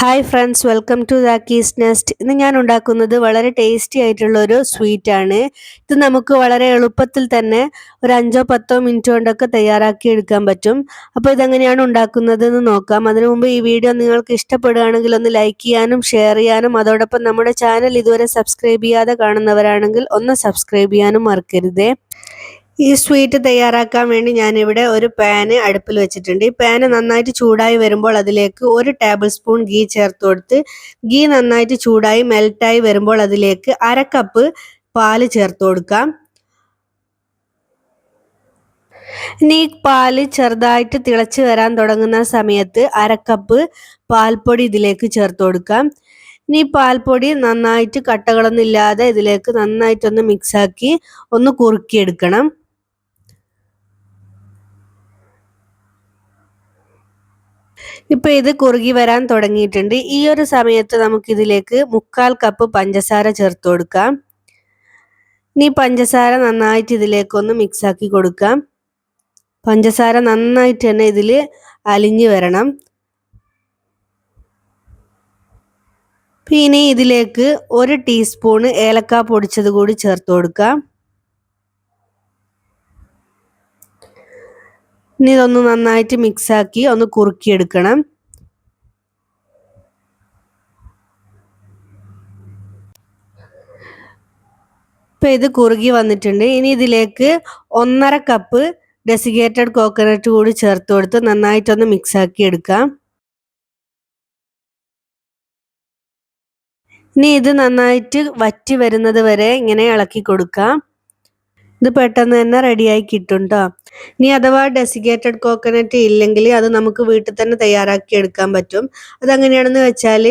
Hi friends welcome to the keys nest ഇന്ന് ഞാൻ ഉണ്ടാക്കുന്നത് വളരെ ടേസ്റ്റി ആയിട്ടുള്ള ഒരു സ്വീറ്റ് ആണ്. ഇത് നമുക്ക് വളരെ എളുപ്പത്തിൽ തന്നെ ഒരു അഞ്ചോ പത്തോ മിനിറ്റ് കൊണ്ടൊക്കെ തയ്യാറാക്കി എടുക്കാൻ പറ്റും. അപ്പോൾ ഇതെങ്ങനെയാണ് ഉണ്ടാക്കുന്നത് എന്ന് നോക്കാം. അതിനു മുമ്പ് ഈ വീഡിയോ നിങ്ങൾക്ക് ഇഷ്ടപ്പെടുകയാണെങ്കിൽ ഒന്ന് ലൈക്ക് ചെയ്യാനും ഷെയർ ചെയ്യാനും അതോടൊപ്പം നമ്മുടെ ചാനൽ ഇതുവരെ സബ്സ്ക്രൈബ് ചെയ്യാതെ കാണുന്നവരാണെങ്കിൽ ഒന്ന് സബ്സ്ക്രൈബ് ചെയ്യാനും മറക്കരുതേ. ഈ സ്വീറ്റ് തയ്യാറാക്കാൻ വേണ്ടി ഞാനിവിടെ ഒരു പാന് അടുപ്പിൽ വെച്ചിട്ടുണ്ട്. ഈ പാന് നന്നായിട്ട് ചൂടായി വരുമ്പോൾ അതിലേക്ക് ഒരു ടേബിൾ സ്പൂൺ ഗീ ചേർത്ത് കൊടുത്ത് ഗീ നന്നായിട്ട് ചൂടായി മെൽറ്റായി വരുമ്പോൾ അതിലേക്ക് അര കപ്പ് പാൽ ചേർത്ത് കൊടുക്കാം. ഇനി പാൽ ചെറുതായിട്ട് തിളച്ച് വരാൻ തുടങ്ങുന്ന സമയത്ത് അരക്കപ്പ് പാൽപ്പൊടി ഇതിലേക്ക് ചേർത്ത് കൊടുക്കാം. ഇനി പാൽപ്പൊടി നന്നായിട്ട് കട്ടകളൊന്നും ഇല്ലാതെ ഇതിലേക്ക് നന്നായിട്ടൊന്ന് മിക്സാക്കി ഒന്ന് കുറുക്കിയെടുക്കണം. ഇപ്പൊ ഇത് കുറുകി വരാൻ തുടങ്ങിയിട്ടുണ്ട്. ഈ ഒരു സമയത്ത് നമുക്കിതിലേക്ക് മുക്കാൽ കപ്പ് പഞ്ചസാര ചേർത്ത് കൊടുക്കാം. ഇനി പഞ്ചസാര നന്നായിട്ട് ഇതിലേക്കൊന്ന് മിക്സാക്കി കൊടുക്കാം. പഞ്ചസാര നന്നായിട്ട് തന്നെ ഇതിൽ അലിഞ്ഞു വരണം. പിന്നെ ഇതിലേക്ക് ഒരു ടീസ്പൂണ് ഏലക്ക പൊടിച്ചത് കൂടി ചേർത്ത് കൊടുക്കാം. ഇനി ഇതൊന്ന് നന്നായിട്ട് മിക്സ് ആക്കി ഒന്ന് കുറുക്കിയെടുക്കണം. ഇപ്പൊ ഇത് കുറുകി വന്നിട്ടുണ്ട്. ഇനി ഇതിലേക്ക് ഒന്നര കപ്പ് ഡെസിഗേറ്റഡ് കോക്കനട്ട് കൂടി ചേർത്ത് കൊടുത്ത് നന്നായിട്ടൊന്ന് മിക്സാക്കി എടുക്കാം. ഇനി ഇത് നന്നായിട്ട് വറ്റി വരുന്നത് വരെ ഇങ്ങനെ ഇളക്കി കൊടുക്കാം. ഇത് പെട്ടെന്ന് തന്നെ റെഡിയായി കിട്ടും കേട്ടോ ഇനി അഥവാ ഡെസിഗേറ്റഡ് കോക്കനട്ട് ഇല്ലെങ്കിൽ അത് നമുക്ക് വീട്ടിൽ തന്നെ തയ്യാറാക്കി എടുക്കാൻ പറ്റും. അതെങ്ങനെയാണെന്ന് വെച്ചാൽ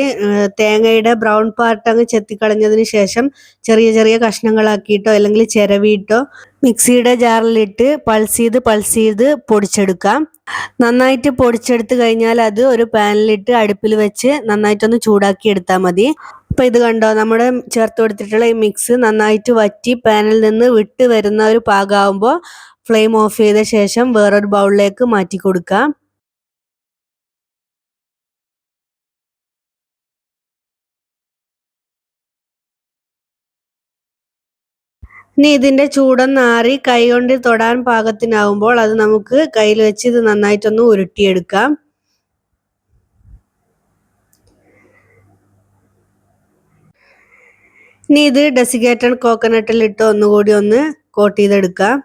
തേങ്ങയുടെ ബ്രൗൺ പാർട്ട് അങ്ങ് ചെത്തിക്കളഞ്ഞതിന് ശേഷം ചെറിയ ചെറിയ കഷ്ണങ്ങളാക്കിയിട്ടോ അല്ലെങ്കിൽ ചിരവിയിട്ടോ മിക്സിയുടെ ജാറിലിട്ട് പൾസ് ചെയ്ത് പൾസ് ചെയ്ത് പൊടിച്ചെടുക്കാം. നന്നായിട്ട് പൊടിച്ചെടുത്ത് കഴിഞ്ഞാൽ അത് ഒരു പാനിലിട്ട് അടുപ്പിൽ വെച്ച് നന്നായിട്ടൊന്ന് ചൂടാക്കി എടുത്താൽ മതി. അപ്പോൾ ഇത് കണ്ടോ? നമ്മുടെ ചേർത്ത് കൊടുത്തിട്ടുള്ള ഈ മിക്സ് നന്നായിട്ട് വറ്റി പാനിൽ നിന്ന് വിട്ട് വരുന്ന ഒരു പാകമാകുമ്പോൾ ഫ്ലെയിം ഓഫ് ചെയ്ത ശേഷം വേറൊരു ബൗളിലേക്ക് മാറ്റി കൊടുക്കാം. ഇനി ഇതിന്റെ ചൂടൊന്നാറി കൈ കൊണ്ട് തൊടാൻ പാകത്തിനാവുമ്പോൾ അത് നമുക്ക് കയ്യിൽ വെച്ച് ഇത് നന്നായിട്ടൊന്ന് ഉരുട്ടിയെടുക്കാം. ഇനി ഇത് ഡെസിഗേറ്റഡ് കോക്കനട്ടിൽ ഇട്ട് ഒന്നുകൂടി ഒന്ന് കോട്ട് ചെയ്തെടുക്കാം.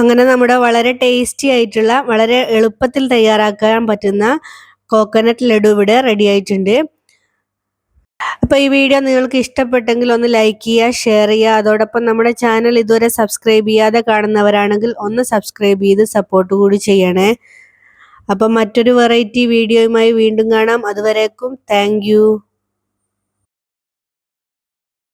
അങ്ങനെ നമ്മുടെ വളരെ ടേസ്റ്റി ആയിട്ടുള്ള വളരെ എളുപ്പത്തിൽ തയ്യാറാക്കാൻ പറ്റുന്ന കോക്കനട്ട് ലഡു ഇവിടെ റെഡി ആയിട്ടുണ്ട്. അപ്പോൾ ഈ വീഡിയോ നിങ്ങൾക്ക് ഇഷ്ടപ്പെട്ടെങ്കിൽ ഒന്ന് ലൈക്ക് ചെയ്യുക ഷെയർ ചെയ്യുക. അതോടൊപ്പം നമ്മുടെ ചാനൽ ഇതുവരെ സബ്സ്ക്രൈബ് ചെയ്യാതെ കാണുന്നവരാണെങ്കിൽ ഒന്ന് സബ്സ്ക്രൈബ് ചെയ്ത് സപ്പോർട്ട് കൂടി ചെയ്യണേ. അപ്പം മറ്റൊരു വെറൈറ്റി വീഡിയോയുമായി വീണ്ടും കാണാം. അതുവരേക്കും താങ്ക്